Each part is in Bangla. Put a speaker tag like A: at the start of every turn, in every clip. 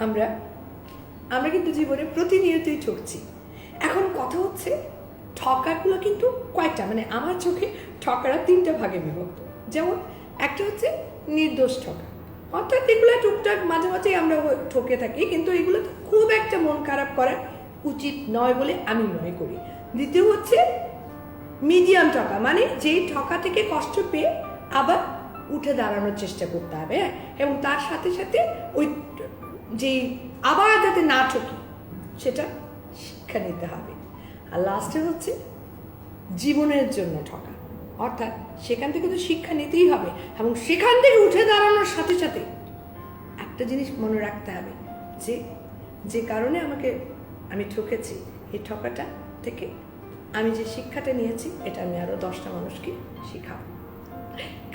A: আমরা আমরা কিন্তু জীবনে প্রতিনিয়তই ঠকছি এখন কথা হচ্ছে ঠকাগুলো কিন্তু কয়টা? মানে আমার চোখে ঠকারা তিনটা ভাগে বিভক্ত। যেমন, একটা হচ্ছে নির্দোষ ঠকা। অর্থাৎ এগুলো টুকটাক মাঝে মাঝেই আমরা ঠকে থাকি, কিন্তু এগুলো তো খুব একটা মন খারাপ করা উচিত নয় বলে আমি মনে করি। দ্বিতীয় হচ্ছে, মিডিয়াম ঠকা। মানে যেই ঠকা থেকে কষ্ট পেয়ে আবার উঠে দাঁড়ানোর চেষ্টা করতে হবে হ্যাঁ? এবং তার সাথে সাথে ওই যে আবার যাতে না ঠকি, সেটা শিক্ষা নিতে হবে। আর লাস্টে হচ্ছে জীবনের জন্য ঠকা। অর্থাৎ সেখান থেকে তো শিক্ষা নিতেই হবে এবং সেখান থেকে উঠে দাঁড়ানোর সাথে সাথে একটা জিনিস মনে রাখতে হবে যে যে কারণে আমাকে আমি ঠকেছি, এই ঠকাটা থেকে আমি যে শিক্ষাটা নিয়েছি, এটা আমি আরও দশটা মানুষকে শিখাবো।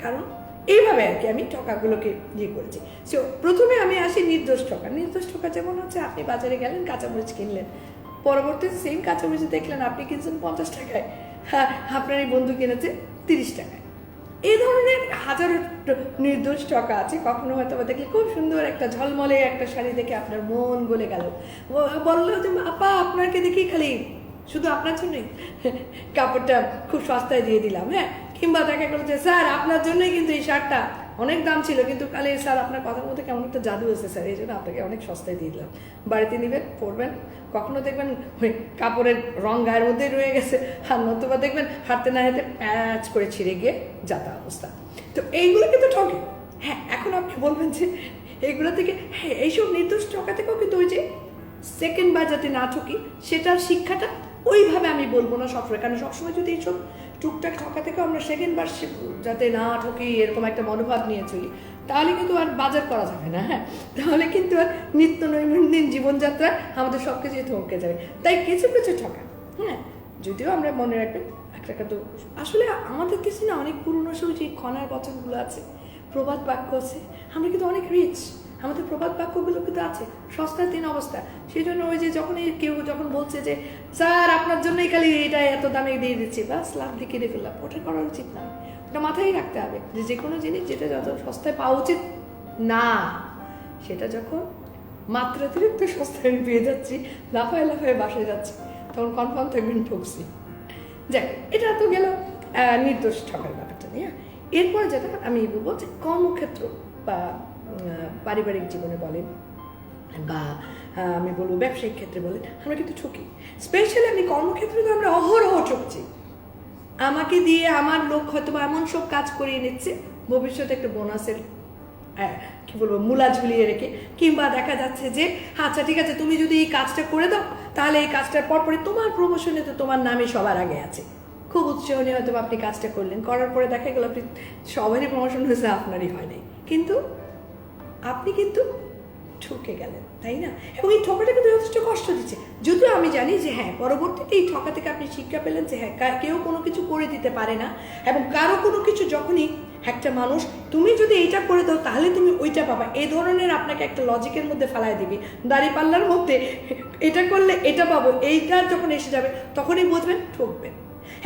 A: কারণ এইভাবে আর কি আমি ঠকাগুলোকে ইয়ে করেছি। সো প্রথমে নির্দোষ ঠকা। নির্দোষ ঠকা যেমন হচ্ছে আপনি বাজারে গেলেন, কাঁচামরিচ কিনলেন। পরবর্তীতে সেম কাঁচামরিচ দেখলেন, আপনি কিনছেন পঞ্চাশ টাকায়। হ্যাঁ আপনার এই বন্ধু কিনেছে তিরিশ টাকায়। এই ধরনের হাজারো নির্দোষ টাকা আছে। কখনো হয়তো বা দেখলে খুব সুন্দর একটা ঝলমলে একটা শাড়ি দেখে আপনার মন গলে গেল। বলল যে, আপা, আপনাকে দেখি খালি। শুধু আপনার জন্যই? কাপড়টা খুব সস্তায় দিয়ে দিলাম হ্যাঁ? কিংবা দেখা গেলো যে, স্যার, আপনার জন্যই কিন্তু এই শার্টটা। অনেক দাম ছিল, কিন্তু কালে স্যার আপনার কথার মধ্যে কেমন একটা জাদু আছে স্যার, এই জন্য আপনাকে অনেক সস্তায় দিয়ে দিলাম। বাড়িতে নেবেন, পরবেন, কখনো দেখবেন ওই কাপড়ের রং গায়ের মধ্যেই রয়ে গেছে, আর নতুবা দেখবেন হাঁটতে না হাঁটতে প্যাচ করে ছিঁড়ে গিয়ে যাতা অবস্থা। তো এইগুলো কিন্তু ঠকে। হ্যাঁ এখন আপনি বলবেন যে এইগুলো থেকে হ্যাঁ এইসব নির্দোষ ঠকা থেকেও কিন্তু ওই যে সেকেন্ড বার যাতে না ঠকি, সেটার শিক্ষাটা ওইভাবে আমি বলব না সবসময়, কারণ সবসময় যদি এইসব টুকটাক ঠকা থেকে আমরা সেকেন্ড বার শিখ- যাতে না ঠকি, এরকম একটা মনোভাব নিয়ে চলি, তাহলে কিন্তু আর বাজার করা যাবে না হ্যাঁ? তাহলে কিন্তু আর নিত্য নৈনন্দিন জীবনযাত্রায় আমাদের সব কিছুই থমকে যাবে। তাই কিছু কিছু ঠকা হ্যাঁ? যদিও আমরা মনে রাখবেন, একটা কিন্তু আসলে আমাদের কিছু না অনেক পুরনো সব যে খনার বচনগুলো আছে, প্রবাদ বাক্য আছে, আমরা কিন্তু অনেক রিচ আমাদের প্রবাদ বাক্যগুলো কিন্তু আছে, সস্তার দিন অবস্থা। সেই জন্য ওই যে যখন এই কেউ যখন বলছে যে, স্যার, আপনার জন্যই খালি এটা এত দামে দিয়ে দিচ্ছি। বাস, লাভ দিয়ে কিনে ফেললাম। ওটা করা উচিত না। ওটা মাথায় রাখতে হবে যে যে কোনো জিনিস যেটা যত সস্তায় পাওয়া উচিত না, সেটা যখন মাত্রাতিরিক্ত সস্তায় আমি পেয়ে যাচ্ছি, লাফায় লাফায় বাসায় যাচ্ছি, তখন কনফার্ম থাকবেন ঠকছি যাক, এটা তো গেল নির্দোষ ঠকার ব্যাপারটা নিয়ে। এরপর যেটা আমি বলব যে কর্মক্ষেত্র বা পারিবারিক জীবনে বলেন বা আমি বলব ব্যবসায়িক ক্ষেত্রে বলেন, আমরা কিন্তু ঠকি স্পেশালি আমি কর্মক্ষেত্রে তো আমরা অহরহ ঠকছি আমাকে দিয়ে আমার লোক হয়তো এমন সব কাজ করিয়ে নিচ্ছে, ভবিষ্যতে একটা বোনাসের কি বলব, মূলা ঝুলিয়ে রেখে, কিংবা দেখা যাচ্ছে যে আচ্ছা ঠিক আছে, তুমি যদি এই কাজটা করে দাও, তাহলে এই কাজটার পরপরে তোমার প্রমোশনে তো তোমার নামে সবার আগে আছে। খুব উৎসাহ নিয়ে হয়তো আপনি কাজটা করলেন, করার পরে দেখা গেল আপনি সবারই প্রমোশন হয়েছে, আপনারই হয় নাই। কিন্তু আপনি কিন্তু ঠকে গেলেন, তাই না? এবং এই ঠকাটা কিন্তু যথেষ্ট কষ্ট দিচ্ছে। যদিও আমি জানি যে হ্যাঁ পরবর্তীতে এই ঠকা থেকে আপনি শিক্ষা পেলেন যে হ্যাঁ কেউ কোনো কিছু করে দিতে পারে না এবং কারও কোনো কিছু যখনই একটা মানুষ, তুমি যদি এইটা করে দাও, তাহলে তুমি ওইটা পাবা। এই ধরনের আপনাকে একটা লজিকের মধ্যে ফেলায় দিবি। দাঁড়িয়ে পাল্লার মধ্যে এটা করলে এটা পাবো, এইটা যখন এসে যাবে, তখনই বুঝবেন ঠকবেন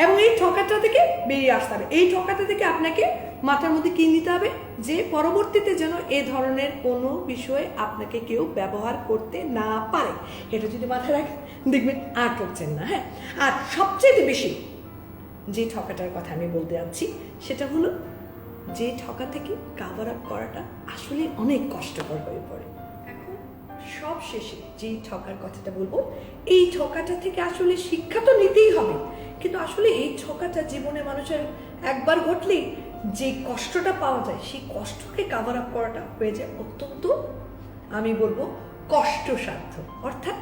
A: এবং এই ঠকাটা থেকে বেরিয়ে আসতে হবে। এই ঠকাটা থেকে আপনাকে মাথার মধ্যে কি নিতে হবে? যে পরবর্তীতে যেন এ ধরনের কোনো বিষয়ে আপনাকে কেউ ব্যবহার করতে না পারে। এটা যদি মাথায় রাখেন, দেখবেন আর ঠকছেন না হ্যাঁ? আর সবচেয়ে বেশি যে ঠকাটার কথা আমি বলতে যাচ্ছি, সেটা হলো যে ঠকা থেকে কাভার আপ করাটা আসলে অনেক কষ্টকর হয়ে পড়ে। এখন সব শেষে যেই ঠকার কথাটা বলব, এই ঠকাটা থেকে আসলে শিক্ষা তো নিতেই হবে। কিন্তু আসলে এই ঠকাটা জীবনে মানুষের একবার ঘটলেই যে কষ্টটা পাওয়া যায়, সেই কষ্টকে কাভার আপ করাটা হয়ে যায় অত্যন্ত, আমি বলব, কষ্টসাধ্য। অর্থাৎ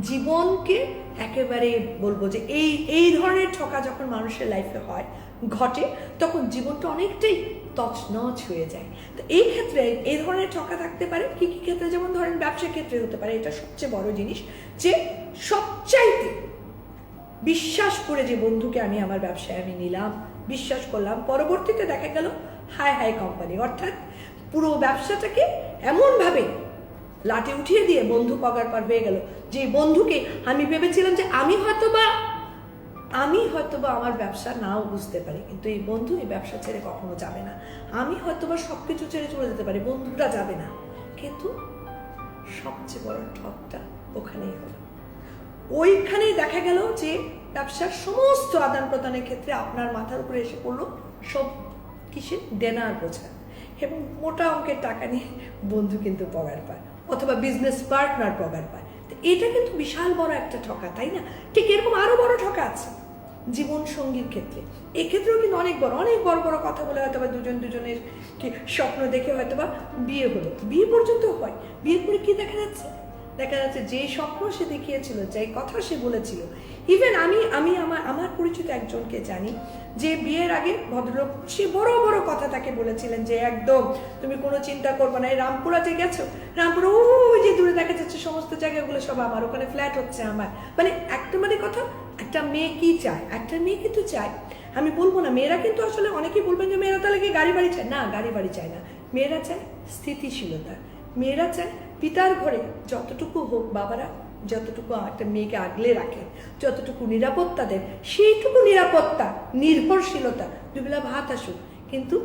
A: জীবনকে একেবারে বলব যে এই এই ধরনের ঠকা যখন মানুষের লাইফে হয়, ঘটে, তখন জীবনটা অনেকটাই তছনছ হয়ে যায়। তো এই ক্ষেত্রে এই ধরনের ঠকা থাকতে পারে, কি কি ক্ষেত্রে? যেমন ধরেন ব্যবসা ক্ষেত্রে হতে পারে, এটা সবচেয়ে বড় জিনিস যে সবচাইতে বিশ্বাস করে যে বন্ধুকে আমি আমার ব্যবসায় আমি নিলাম বিশ্বাস করলাম। পরবর্তীতে দেখা গেল হাই হাই কোম্পানি। অর্থাৎ পুরো ব্যবসাটাকে এমনভাবে লাটে উঠিয়ে দিয়ে বন্ধু পগার পার হয়ে গেল। যে বন্ধুকে আমি ভেবেছিলাম যে আমি হয়তো বা আমি হয়তো বা আমার ব্যবসা নাও বুঝতে পারি। কিন্তু এই বন্ধু এই ব্যবসা ছেড়ে কখনো যাবে না। আমি হয়তো বা সব কিছু ছেড়ে চলে যেতে পারি বন্ধুটা যাবে না। কিন্তু সবচেয়ে বড় ঠকটা ওখানেই হলো। ওইখানেই দেখা গেল যে ব্যবসার সমস্ত আদান প্রদানের ক্ষেত্রে আপনার মাথার উপরে এসে পড়ল সব কিসের দেনার বোঝা এবং মোটা অঙ্কের টাকা নিয়ে বন্ধু কিন্তু পগার পায় অথবা বিজনেস পার্টনার পগার পায়। তো এটা কিন্তু বিশাল বড় একটা ঠকা, তাই না? ঠিক এরকম আরও বড় ঠকা আছে জীবন সঙ্গীর ক্ষেত্রে। এক্ষেত্রেও কিন্তু অনেক বড় অনেক বড় বড় কথা বলে হয়তো বা দুজন দুজনের কি স্বপ্ন দেখে হয়তো বা বিয়ে হলো। বিয়ে পর্যন্ত হয়। বিয়ের পরে কি দেখা যাচ্ছে? দেখা যাচ্ছে যে স্বপ্ন সে দেখিয়েছিল যে কথা সে বলেছিল ইভেন আমি আমি আমার আমার পরিচিত একজনকে জানি, যে বিয়ের আগে ভদ্রলোক, সে বড় বড় কথা তাকে বলেছিলেন যে একদম, তুমি কোনো চিন্তা করবে না, এই রামপুরা যে গেছো, রামপুরা ওই যে দূরে দেখা যাচ্ছে, সমস্ত জায়গাগুলো সব আমার, ওখানে ফ্ল্যাট হচ্ছে আমার। মানে একটা মানে কথা, একটা মেয়ে কি চায়? একটা মেয়ে কিন্তু চায়। আমি বলব না, মেয়েরা কিন্তু আসলে অনেকেই বলবেন যে মেয়েরা তাহলে কি গাড়ি বাড়ি চায়? না, গাড়ি বাড়ি চায় না। মেয়েরা চায় স্থিতিশীলতা। মেয়েরা চায় পিতার ঘরে যতটুকু হোক বাবারা যতটুকু একটা মেয়েকে আগলে রাখে, যতটুকু নিরাপত্তা দেন সেইটুকু নিরাপত্তা, নির্ভরশীলতা। দুবেলা ভাত আসুক, কিন্তু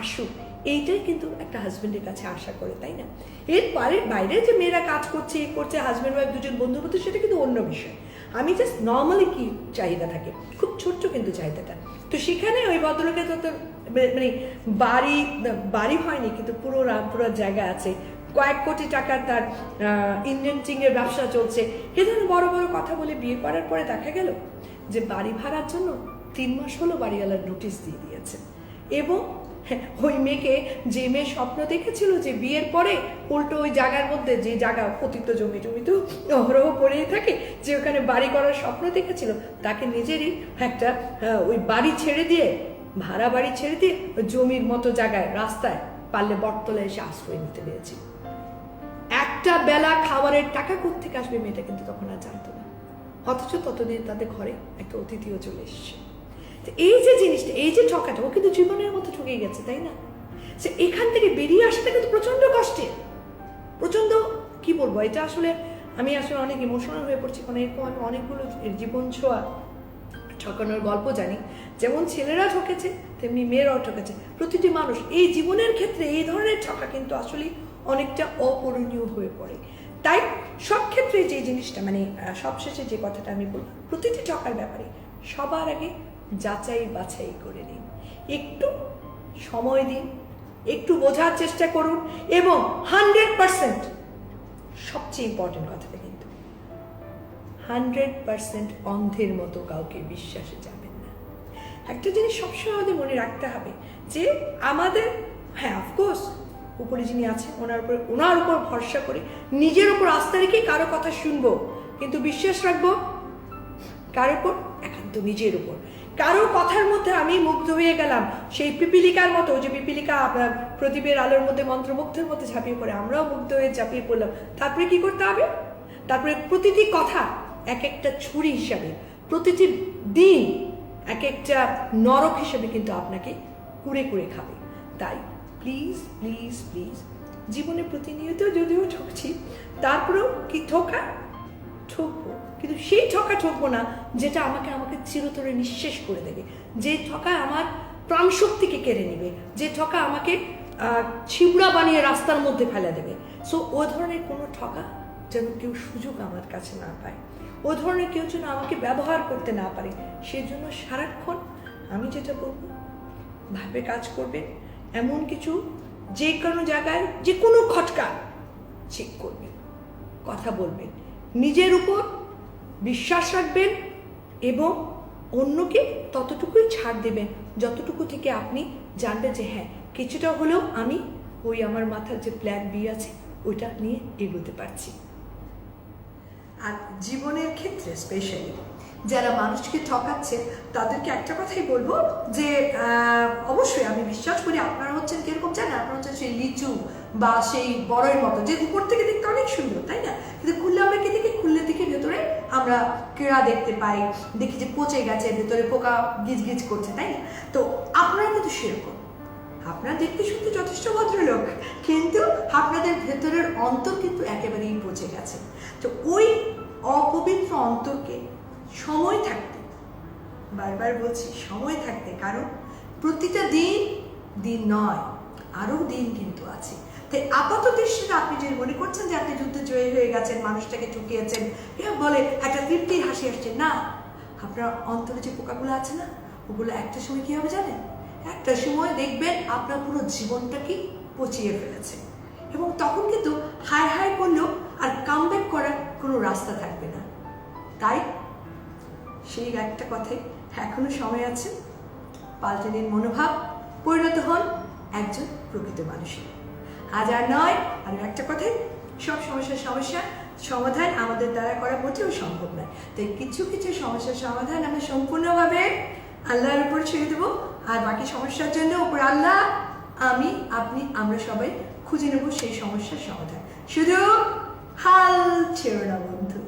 A: আসুক, এইটাই কিন্তু একটা হাজবেন্ডের কাছে আশা করে, তাই না? এর পরে বাইরে যে মেয়েরা কাজ করছে, এ করছে হাজব্যান্ড ওয়াইফ দুজন বন্ধু বন্ধু সেটা কিন্তু অন্য বিষয়। আমি জাস্ট নর্মালি কি চাহিদা থাকে? খুব ছোট্ট কিন্তু চাহিদাটা। তো সেখানে ওই ভদ্রলোকের যত মানে বাড়ি বাড়ি হয়নি, কিন্তু পুরো রামপুরার জায়গা আছে। কয়েক কোটি টাকার তার ইন্ডেন্টিং এর ব্যবসা চলছে। এ ধরনের বড় বড় কথা বলে বিয়ে করার পরে দেখা গেল যে বাড়ি ভাড়ার জন্য তিন মাস হলো বাড়িওয়ালার নোটিশ দিয়ে দিয়েছে। এবং ওই মেয়েকে যে মেয়ে স্বপ্ন দেখেছিল যে বিয়ের পরে উল্টো ওই জায়গার মধ্যে যে জায়গা পতিত জমি জমি তো অহরহ পড়েই থাকে, যে ওখানে বাড়ি করার স্বপ্ন দেখেছিল, তাকে নিজেরই একটা ওই বাড়ি ছেড়ে দিয়ে, ভাড়া বাড়ি ছেড়ে দিয়ে জমির মতো জায়গায়, রাস্তায় পারলে বটতলায় এসে আশ্রয় নিতে পেরেছি। একটা বেলা খাবারের টাকা কোথেকে আসবে মেয়েটা কিন্তু তখন আর জানতো না। অথচ ততদিন তাদের ঘরে একটা অতিথিও চলে এসছে। এই যে জিনিসটা, এই যে ঠকাটা, ও কিন্তু জীবনের মতো ঠকে গেছে, তাই না? সে এখান থেকে বেরিয়ে আসাটা কিন্তু প্রচণ্ড কষ্টের। প্রচণ্ড কি বলব, এটা আসলে আমি আসলে অনেক ইমোশনাল হয়ে পড়ছি, কারণ এরকম আমি অনেকগুলো জীবন ছোঁয়া ঠকানোর গল্প জানি। যেমন ছেলেরা ঠকেছে, তেমনি মেয়েরাও ঠকেছে। প্রতিটি মানুষ এই জীবনের ক্ষেত্রে এই ধরনের ঠকা কিন্তু আসলে অনেকটা অপূরণীয় হয়ে পড়ে। তাই সব ক্ষেত্রে যে জিনিসটা মানে সবশেষে যে কথাটা আমি বললাম, প্রতিটি ঠকার ব্যাপারে সবার আগে যাচাই বাছাই করে নিন। একটু সময় দিন, একটু বোঝার চেষ্টা করুন এবং হান্ড্রেড পার্সেন্ট, সবচেয়ে ইম্পর্টেন্ট কথাটা কিন্তু, হান্ড্রেড পার্সেন্ট অন্ধের মতো কাউকে বিশ্বাসে যাবেন না। একটা জিনিস সবসময় আমাদের মনে রাখতে হবে যে আমাদের হ্যাঁ অফকোর্স উপরে যিনি আছেন, ওনার উপর ওনার উপর ভরসা করে নিজের উপর আস্থা রেখে কারও কথা শুনব। কিন্তু বিশ্বাস রাখব, কার উপর? একান্ত নিজের উপর। কারও কথার মধ্যে আমি মুগ্ধ হয়ে গেলাম। সেই পিপিলিকার মতো যে পিপিলিকা আপনার প্রদীপের আলোর মধ্যে মন্ত্রমুগ্ধের মধ্যে ঝাঁপিয়ে পড়ে, আমরাও মুগ্ধ হয়ে ঝাঁপিয়ে পড়লাম। তারপরে কি করতে হবে? তারপরে প্রতিটি কথা এক একটা ছুরি হিসাবে, প্রতিটি দিন এক একটা নরক হিসেবে কিন্তু আপনাকে কুড়ে কুড়ে খাবে। তাই প্লিজ প্লিজ প্লিজ জীবনে প্রতিনিয়ত যদিও ঠকছি, তারপরেও কি ঠকা? ঠকবো। কিন্তু সেই ঠকা ঠকবো না, যেটা আমাকে আমাকে চিরতরে নিঃশেষ করে দেবে। যে ঠকা আমার প্রাণশক্তিকে কেড়ে নেবে, যে ঠকা আমাকে ছিবড়া বানিয়ে রাস্তার মধ্যে ফেলে দেবে। সো ও ধরনের কোনো ঠকা যেন কেউ সুযোগ আমার কাছে না পায়। ও ধরনের কেউ যেন আমাকে ব্যবহার করতে না পারে। সেজন্য সারাক্ষণ আমি যেটা বলব ভাবে কাজ করবেন এমন কিছু যে কোনো জায়গায়, যে কোনো খটকা চেক করবেন কথা বলবেন নিজের উপর বিশ্বাস রাখবেন এবং অন্যকে ততটুকুই ছাড় দেবেন। যতটুকু থেকে আপনি জানবেন যে হ্যাঁ কিছুটা হলেও আমি ওই আমার মাথার যে প্ল্যান বি আছে, ওইটা নিয়ে এগোতে পারছি। আর জীবনের ক্ষেত্রে স্পেশালি যারা মানুষকে ঠকাচ্ছে, তাদেরকে একটা কথাই বলব যে অবশ্যই আমি বিশ্বাস করি আপনারা হচ্ছেন কীরকম জানেন? আপনারা হচ্ছেন সেই লিচু বা সেই বড়ের মতো, যে উপর থেকে দেখতে অনেক সুন্দর, তাই না? কিন্তু খুললে আমরা কি দেখি? খুললে দেখি ভেতরে আমরা কেড়া দেখতে পাই, দেখি যে পচে গেছে, ভেতরে পোকা গিজ গিজ করছে, তাই না? তো আপনারা কিন্তু সেরকম। আপনারা দেখতে শুনতে যথেষ্ট ভদ্রলোক, কিন্তু আপনাদের ভেতরের অন্তর কিন্তু একেবারেই পচে গেছে। তো ওই অপবিত্র অন্তরকে সময় থাকতে। বারবার বলছি, সময় থাকতে। কারণ প্রতিটা দিন দিন নয়, আরও দিন কিন্তু আছে।
B: তাই আপাত দৃষ্টিতে আপনি যে মনে করছেন যে আপনি যুদ্ধ জয়ী হয়ে গেছেন, মানুষটাকে ঠুকিয়েছেন এ বলে, একটা তৃপ্তির হাসি আসছে। না, আপনার অন্তরে যে পোকাগুলো আছে না, ওগুলো একটা সময় কি হবে জানেন? একটা সময় দেখবেন আপনার পুরো জীবনটাকে পচিয়ে ফেলেছে। এবং তখন কিন্তু হাই হাই করলেও আর কামব্যাক করার কোনো রাস্তা থাকবে না। তাই সেই একটা কথাই এখনও সময় আছে। পাল্টে নিন মনোভাব, পরিণত হন একজন প্রকৃত মানুষে আজ আর নয় আর একটা কথাই, সব সমস্যার সমস্যা সমাধান আমাদের দ্বারা করা মোটেও সম্ভব নয়। তাই কিছু কিছু সমস্যার সমাধান আমরা সম্পূর্ণভাবে আল্লাহর উপর ছেড়ে দেবো। আর বাকি সমস্যার জন্য উপর আল্লাহ, আমি, আপনি, আমরা সবাই খুঁজে নেব সেই সমস্যার সমাধান। শুধু হাল ছেড়ো না বন্ধু।